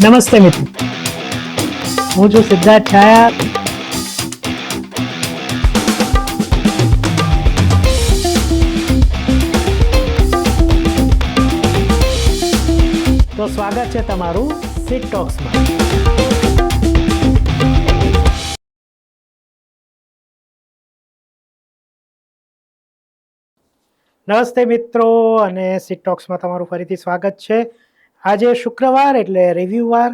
નમસ્તે મિત્રો. હું છું સિદ્ધાર્થ છાયા. તો સ્વાગત છે તમારું સિટ ટોક્સમાં નમસ્તે મિત્રો, અને સિટ ટોક્સમાં તમારું ફરીથી સ્વાગત છે. આજે શુક્રવાર એટલે રિવ્યુવાર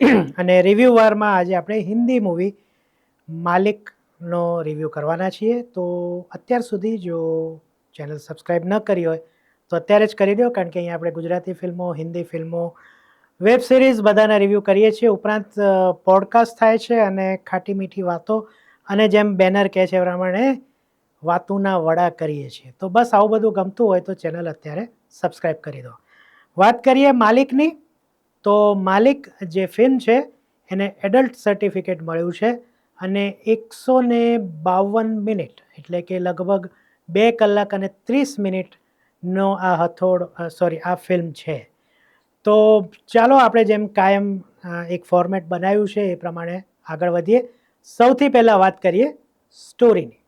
અને રિવ્યુવારમાં આજે આપણે હિન્દી મૂવી માલિકનો રિવ્યૂ કરવાના છીએ. તો અત્યાર સુધી જો ચેનલ સબસ્ક્રાઈબ ન કરી હોય, તો અત્યારે જ કરી દો, કારણ કે અહીંયા આપણે ગુજરાતી ફિલ્મો, હિન્દી ફિલ્મો વેબ સિરીઝ બધાના રિવ્યૂ કરીએ છીએ. ઉપરાંત પોડકાસ્ટ થાય છે અને ખાટી મીઠી વાતો અને જેમ બેનર કહે છે પ્રમાણે વાતુના વડા કરીએ છીએ. તો બસ આવું બધું ગમતું હોય તો ચેનલ અત્યારે સબસ્ક્રાઈબ કરી દો. વાત કરીએ માલિકની, તો માલિક જે ફિલ્મ છે, એને એડલ્ટ સર્ટિફિકેટ મળ્યું છે અને એકસો ને બાવન મિનિટ, એટલે કે લગભગ બે કલાક અને ત્રીસ મિનિટનો આ હથોડ સોરી આ ફિલ્મ છે. તો ચાલો આપણે જેમ કાયમ એક ફોર્મેટ બનાવ્યું છે એ પ્રમાણે આગળ વધીએ. સૌથી પહેલાં વાત કરીએ સ્ટોરીની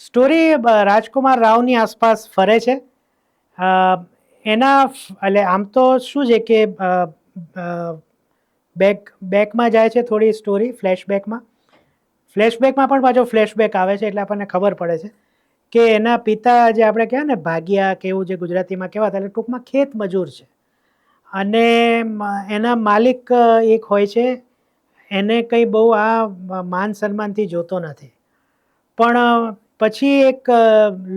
સ્ટોરી રાજકુમાર રાવની આસપાસ ફરે છે. એના એટલે આમ તો શું છે કે બેક, બેકમાં જાય છે થોડી સ્ટોરી, ફ્લેશબેકમાં. ફ્લેશબેકમાં પણ પાછો ફ્લેશબેક આવે છે એટલે આપણને ખબર પડે છે કે એના પિતા જે આપણે કહેવાય ને, ભાગ્યા કે એવું જે ગુજરાતીમાં કહેવાતા એટલે ટૂંકમાં ખેત મજૂર છે. અને એના માલિક એક હોય છે, એને કંઈ બહુ આ માન સન્માનથી જોતો નથી. પણ પછી એક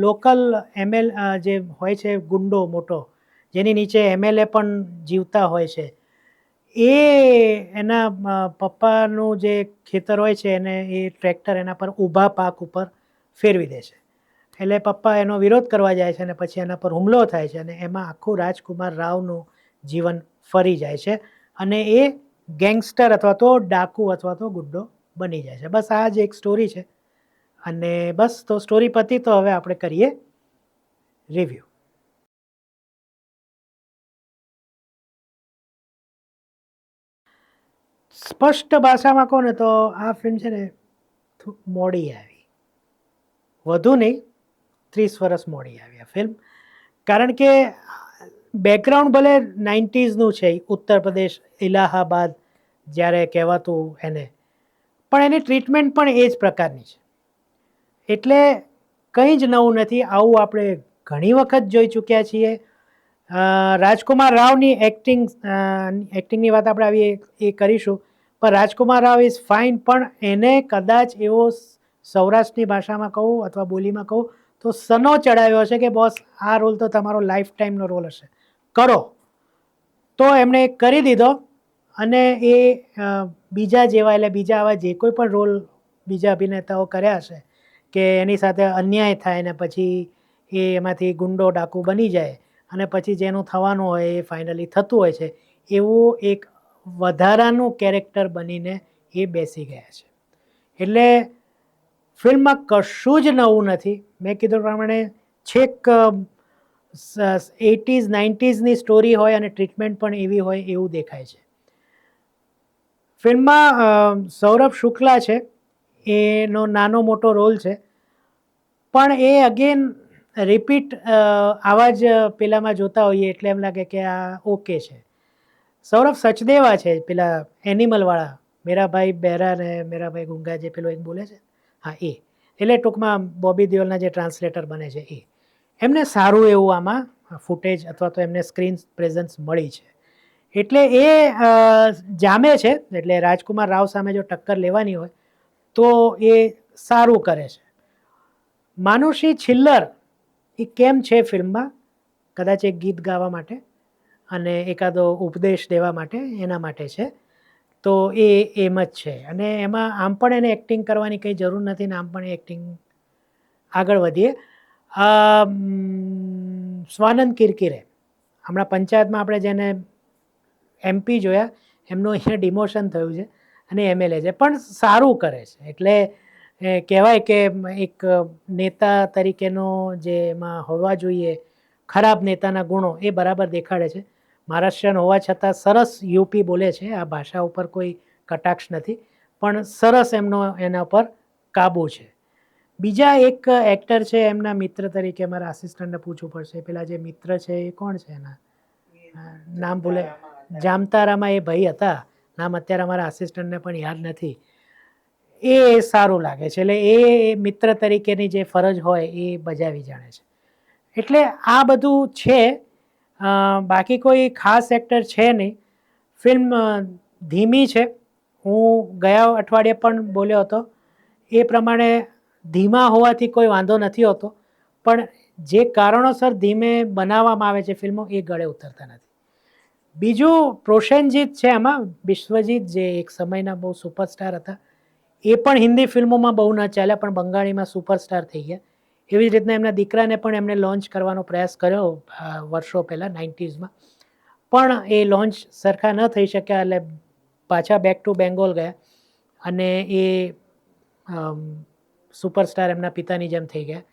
લોકલ એમએલ જે હોય છે ગુંડો મોટો, જેની નીચે એમએલએ પણ જીવતા હોય છે. એ એના પપ્પાનું જે ખેતર હોય છે એને એ ટ્રેક્ટર એના પર ઊભા પાક ઉપર ફેરવી દે છે. એટલે પપ્પા એનો વિરોધ કરવા જાય છે અને પછી એના પર હુમલો થાય છે અને એમાં આખું રાજકુમાર રાવનું જીવન ફરી જાય છે અને એ ગેંગસ્ટર અથવા તો ડાકુ અથવા તો ગુડ્ડો બની જાય છે. બસ આ જ એક સ્ટોરી છે. અને બસ, તો સ્ટોરી પતી, તો હવે આપણે કરીએ રિવ્યૂ સ્પષ્ટ ભાષામાં કહો ને તો આ ફિલ્મ છે ને મોડી આવી. વધુ નહીં, ત્રીસ વર્ષ મોડી આવી આ ફિલ્મ કારણ કે બેકગ્રાઉન્ડ ભલે નાઇન્ટીઝનું છે, ઉત્તર પ્રદેશ, ઇલાહાબાદ, જ્યારે કહેવાતું એને. પણ એની ટ્રીટમેન્ટ પણ એ જ પ્રકારની છે. એટલે કંઈ જ નવું નથી. આવું આપણે ઘણી વખત જોઈ ચૂક્યા છીએ. રાજકુમાર રાવની એક્ટિંગ એક્ટિંગની વાત આપણે આવી એ કરીશું. પણ રાજકુમાર રાવ ઇઝ ફાઇન પણ એને કદાચ એવો સૌરાષ્ટ્રની ભાષામાં કહું અથવા બોલીમાં કહું તો સનો ચડાવ્યો છે કે બોસ, આ રોલ તો તમારો લાઈફ ટાઈમનો રોલ હશે. કરો. તો એમણે કરી દીધો અને એ બીજા જેવા એટલે બીજા આવા જે કોઈ પણ રોલ બીજા અભિનેતાઓ કર્યા હશે કે એની સાથે અન્યાય થાય ને પછી એ એમાંથી ગુંડો ડાકુ બની જાય અને પછી જેનું થવાનું હોય એ ફાઇનલી થતું હોય છે, એવું એક વધારાનું કેરેક્ટર બનીને એ બેસી ગયા છે. એટલે ફિલ્મમાં કશું જ નવું નથી. મેં કીધું પ્રમાણે છેક એટીઝ નાઇન્ટીઝની સ્ટોરી હોય અને ટ્રીટમેન્ટ પણ એવી હોય એવું દેખાય છે. ફિલ્મમાં સૌરભ શુક્લા છે. એનો નાનો મોટો રોલ છે. પણ એ અગેન રિપીટ આવા જ પેલામાં જોતા હોઈએ એટલે એમ લાગે કે આ ઓકે છે. સૌરભ સચદેવા છે, પેલા એનિમલવાળા મેરાભાઈ બહેરા ને મેરાભાઈ ગુંગા જે પેલો એક બોલે છે. હા, એ. એટલે ટૂંકમાં બોબી દેઓલના જે ટ્રાન્સલેટર બને છે, એ. એમને સારું એવું આમાં ફૂટેજ અથવા તો એમને સ્ક્રીન પ્રેઝન્સ મળી છે. એટલે એ જામે છે, એટલે રાજકુમાર રાવ સામે જો ટક્કર લેવાની હોય તો એ સારું કરે છે. માનુષી છિલ્લર એ કેમ છે ફિલ્મમાં? કદાચ એક ગીત ગાવા માટે અને એકાદો ઉપદેશ દેવા માટે, એના માટે છે. તો એ એમ જ છે. અને એમાં આમ પણ એને એક્ટિંગ કરવાની કંઈ જરૂર નથી ને આમ પણ એક્ટિંગ આગળ વધીએ. સ્વાનંદ કિરકિરે. હમણાં પંચાયતમાં આપણે જેને એમપી જોયા, એમનું અહીંયા ડિમોશન થયું છે. અને એમએલએ છે. પણ સારું કરે છે. એટલે કહેવાય કે એક નેતા તરીકેનો જે એમાં હોવા જોઈએ ખરાબ નેતાના ગુણો એ બરાબર દેખાડે છે. મહારાષ્ટ્રીયન હોવા છતાં સરસ યુપી બોલે છે. આ ભાષા ઉપર કોઈ કટાક્ષ નથી. પણ સરસ એમનો એના પર કાબુ છે. બીજા એક એક્ટર છે એમના મિત્ર તરીકે મારા આસિસ્ટન્ટને પૂછવું પડશે. પેલા જે મિત્ર છે એ કોણ છે એના? નામ ભૂલે. જામતારામાં એ ભાઈ હતા. નામ અત્યારે અમારા આસિસ્ટન્ટને પણ યાદ નથી. એ સારું લાગે છે. એટલે એ મિત્ર તરીકેની જે ફરજ હોય એ બજાવી જાણે છે. એટલે આ બધું છે. બાકી કોઈ ખાસ એક્ટર છે નહીં. ફિલ્મ ધીમી છે. હું ગયા અઠવાડિયે પણ બોલ્યો હતો. એ પ્રમાણે ધીમા હોવાથી કોઈ વાંધો નથી હોતો. પણ જે કારણોસર ધીમે બનાવવામાં આવે છે ફિલ્મો, એ ગળે ઉતરતા નથી. બીજું પ્રોશેનજીત છે આમાં, વિશ્વજીત જે એક સમયના બહુ સુપરસ્ટાર હતા, એ પણ હિન્દી ફિલ્મોમાં બહુ ન ચાલ્યા, પણ બંગાળીમાં સુપરસ્ટાર થઈ ગયા. એવી જ રીતના એમના દીકરાને પણ એમણે લોન્ચ કરવાનો પ્રયાસ કર્યો વર્ષો પહેલાં, નાઇન્ટીઝમાં. પણ એ લોન્ચ સરખા ન થઈ શક્યા, એટલે પાછા બેક ટુ બેંગોલ ગયા અને એ સુપરસ્ટાર એમના પિતાની જેમ થઈ ગયા.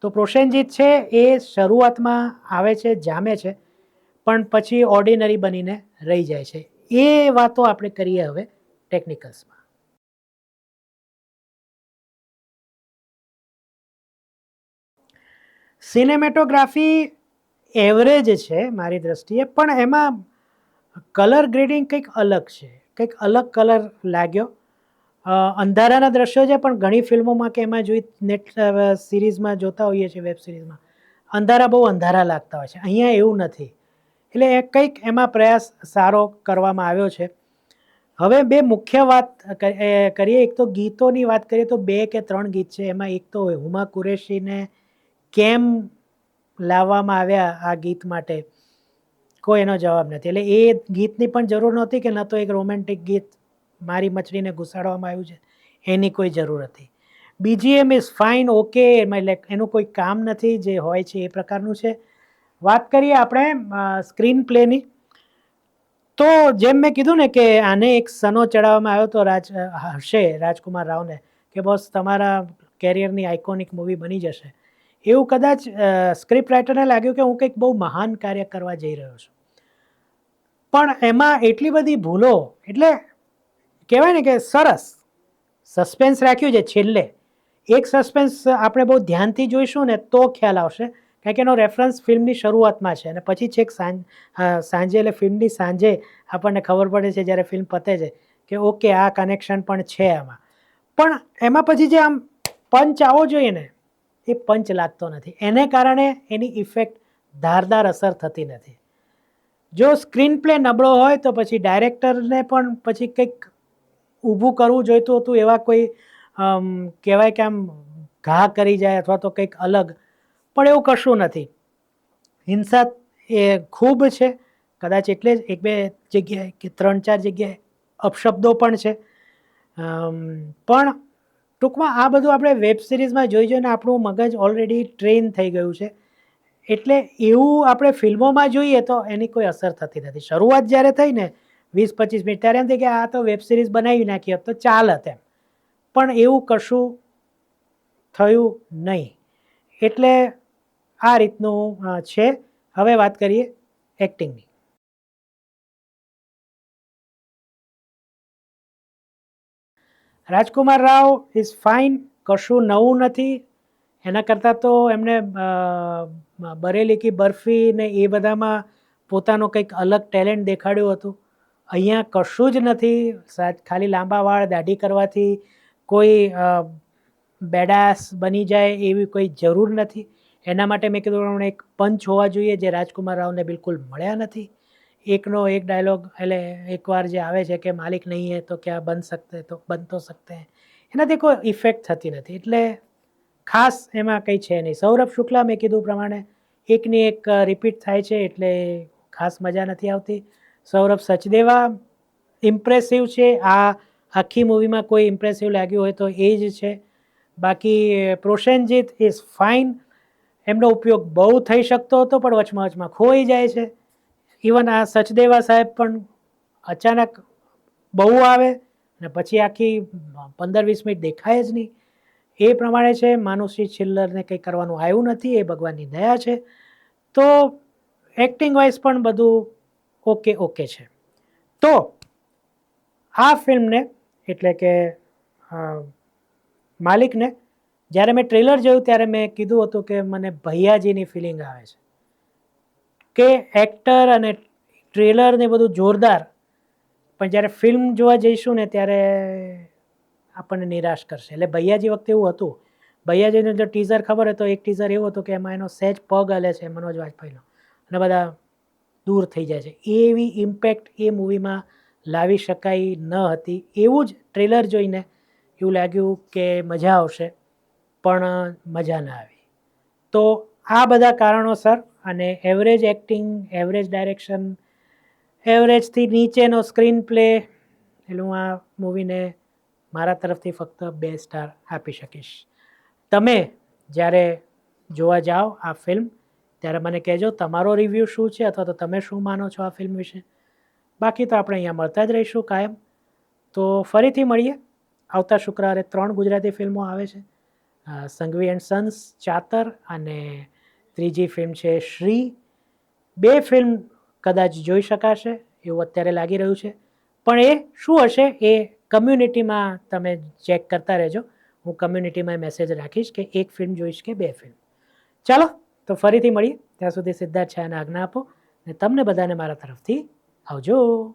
તો પ્રોશેનજીત છે, એ શરૂઆતમાં આવે છે, જામે છે પણ પછી ઓર્ડિનરી બનીને રહી જાય છે. એ વાતો આપણે કરીએ હવે ટેકનિકલ્સમાં સિનેમેટોગ્રાફી એવરેજ છે મારી દ્રષ્ટિએ, પણ એમાં કલર ગ્રેડિંગ કંઈક અલગ છે. કંઈક અલગ કલર લાગ્યો. અંધારાના દ્રશ્યો છે, પણ ઘણી ફિલ્મોમાં કે એમાં જોઈ નેટ સિરીઝમાં જોતા હોઈએ છીએ વેબ સિરીઝમાં અંધારા બહુ અંધારા લાગતા હોય છે. અહીંયા એવું નથી. એટલે એ કંઈક એમાં પ્રયાસ સારો કરવામાં આવ્યો છે. હવે બે મુખ્ય વાત કરીએ. એક તો ગીતોની વાત કરીએ તો બે કે ત્રણ ગીત છે. એમાં એક તો હુમા કુરેશીને કેમ લાવવામાં આવ્યા આ ગીત માટે? કોઈ એનો જવાબ નથી. એટલે એ ગીતની પણ જરૂર નહોતી કે ન તો એક રોમેન્ટિક ગીત મારી મછલીને ઘુસાડવામાં આવ્યું છે. એની કોઈ જરૂર હતી. બીજી એમ ઇઝ ફાઇન, ઓકે, એમાં એટલે એનું કોઈ કામ નથી જે હોય છે એ પ્રકારનું છે. વાત કરીએ આપણે સ્ક્રીન પ્લેની તો જેમ મેં કીધું ને કે આને એક સનો ચડાવવામાં આવ્યો તો રાજ હશે રાજકુમાર રાવને કે બોસ તમારા કેરિયરની આઇકોનિક મૂવી બની જશે. એવું કદાચ સ્ક્રિપ્ટ રાઇટરને લાગ્યું કે હું કંઈક બહુ મહાન કાર્ય કરવા જઈ રહ્યો છું. પણ એમાં એટલી બધી ભૂલો, એટલે કહેવાય ને કે સરસ સસ્પેન્સ રાખ્યું છે છેલ્લે. એક સસ્પેન્સ આપણે બહુ ધ્યાનથી જોઈશું ને તો ખ્યાલ આવશે. કારણ કે એનો રેફરન્સ ફિલ્મની શરૂઆતમાં છે અને પછી છેક સાંજ સાંજે એટલે ફિલ્મની સાંજે આપણને ખબર પડે છે જ્યારે ફિલ્મ પતે છે કે ઓકે, આ કનેક્શન પણ છે આમાં. પણ એમાં પછી જે આમ પંચ આવો જોઈએ ને, એ પંચ લાગતો નથી. એને કારણે એની ઇફેક્ટ ધારદાર અસર થતી નથી. જો સ્ક્રીન પ્લે નબળો હોય તો પછી ડાયરેક્ટરને પણ પછી કંઈક ઊભું કરવું જોઈતું હતું એવા કોઈ કહેવાય કે આમ ઘા કરી જાય અથવા તો કંઈક અલગ પણ એવું કશું નથી. હિંસા એ ખૂબ છે. કદાચ એટલે જ એક બે જગ્યાએ કે ત્રણ ચાર જગ્યાએ અપશબ્દો પણ છે. પણ ટૂંકમાં આ બધું આપણે વેબ સિરીઝમાં જોઈ જોઈને આપણું મગજ ઓલરેડી ટ્રેન થઈ ગયું છે. એટલે એવું આપણે ફિલ્મોમાં જોઈએ તો એની કોઈ અસર થતી નથી. શરૂઆત જ્યારે થઈ ને વીસ પચીસ મિનિટ ત્યારે એમ થઈ કે આ તો વેબ સિરીઝ બનાવી નાખી તો ચાલત એમ. પણ એવું કશું થયું નહીં. એટલે આ રીતનું છે. હવે વાત કરીએ એક્ટિંગની રાજકુમાર રાવ ઇઝ ફાઇન કશું નવું નથી. એના કરતાં તો એમણે બરેલી કી બરફી ને એ બધામાં પોતાનો કંઈક અલગ ટેલેન્ટ દેખાડ્યું હતું. અહીંયા કશું જ નથી. ખાલી લાંબા વાળ દાઢી કરવાથી કોઈ બેડાસ બની જાય એવી કોઈ જરૂર નથી. એના માટે મેં કીધું પ્રમાણે એક પંચ હોવા જોઈએ જે રાજકુમાર રાવને બિલકુલ મળ્યા નથી. એકનો એક ડાયલોગ, એટલે એકવાર જે આવે છે કે માલિક નહીં હે તો ક્યાં બન સકતે તો બન તો સકતે એનાથી કોઈ ઇફેક્ટ થતી નથી. એટલે ખાસ એમાં કંઈ છે નહીં. સૌરભ શુક્લા મેં કીધું પ્રમાણે એકની એક રિપીટ થાય છે એટલે ખાસ મજા નથી આવતી. સૌરભ સચદેવા ઇમ્પ્રેસિવ છે. આ આખી મૂવીમાં કોઈ ઇમ્પ્રેસિવ લાગ્યું હોય તો એ જ છે. બાકી, પ્રોશેનજીત ઇઝ ફાઇન એમનો ઉપયોગ બહુ થઈ શકતો હતો, પણ વચમાં વચમાં ખોઈ જાય છે. ઇવન આ સચદેવા સાહેબ પણ અચાનક બહુ આવે અને પછી આખી પંદર વીસ મિનિટ દેખાય જ નહીં. એ પ્રમાણે છે માનુષી છિલ્લરને કંઈ કરવાનું આવ્યું નથી, એ ભગવાનની દયા છે. તો એક્ટિંગ વાઇઝ પણ બધું ઓકે ઓકે છે. તો આ ફિલ્મને એટલે કે માલિકને જ્યારે મેં ટ્રેલર જોયું ત્યારે મેં કીધું હતું કે મને ભૈયાજીની ફિલિંગ આવે છે. કે એક્ટર અને ટ્રેલર ને બધું જોરદાર, પણ જ્યારે ફિલ્મ જોવા જઈશું ને ત્યારે આપણને નિરાશ કરશે. એટલે ભૈયાજી વખતે એવું હતું. ભૈયાજીનું જો ટીઝર ખબર હતો એક ટીઝર એવું હતું કે એમાં એનો સહેજ પગ હલે છે મનોજ વાજપેયીનો. અને બધા દૂર થઈ જાય છે. એવી ઇમ્પેક્ટ એ મૂવીમાં લાવી શકાય ન હતી. એવું જ ટ્રેલર જોઈને એવું લાગ્યું કે મજા આવશે. પણ મજા ના આવી. તો આ બધા કારણોસર અને એવરેજ એક્ટિંગ એવરેજ ડાયરેક્શન એવરેજથી નીચેનો સ્ક્રીન પ્લે એટલે હું આ મૂવીને મારા તરફથી ફક્ત બે સ્ટાર આપી શકીશ. તમે જ્યારે જોવા જાઓ આ ફિલ્મ ત્યારે મને કહેજો તમારો રિવ્યૂ શું છે અથવા તો તમે શું માનો છો આ ફિલ્મ વિશે. બાકી તો આપણે અહીંયા મળતા જ રહીશું કાયમ. તો ફરીથી મળીએ. આવતા શુક્રવારે ત્રણ ગુજરાતી ફિલ્મો આવે છે. સંઘવી એન્ડ સન્સ, ચાતર અને ત્રીજી ફિલ્મ છે શ્રી. બે ફિલ્મ કદાચ જોઈ શકાશે એવું અત્યારે લાગી રહ્યું છે. પણ એ શું હશે એ કમ્યુનિટીમાં તમે ચેક કરતા રહેજો. હું કમ્યુનિટીમાં મેસેજ રાખીશ કે એક ફિલ્મ જોઈશ કે બે ફિલ્મ. ચાલો, તો ફરીથી મળીએ. ત્યાં સુધી સિદ્ધાર્થ છાયાને આજ્ઞા આપો ને તમને બધાને મારા તરફથી આવજો.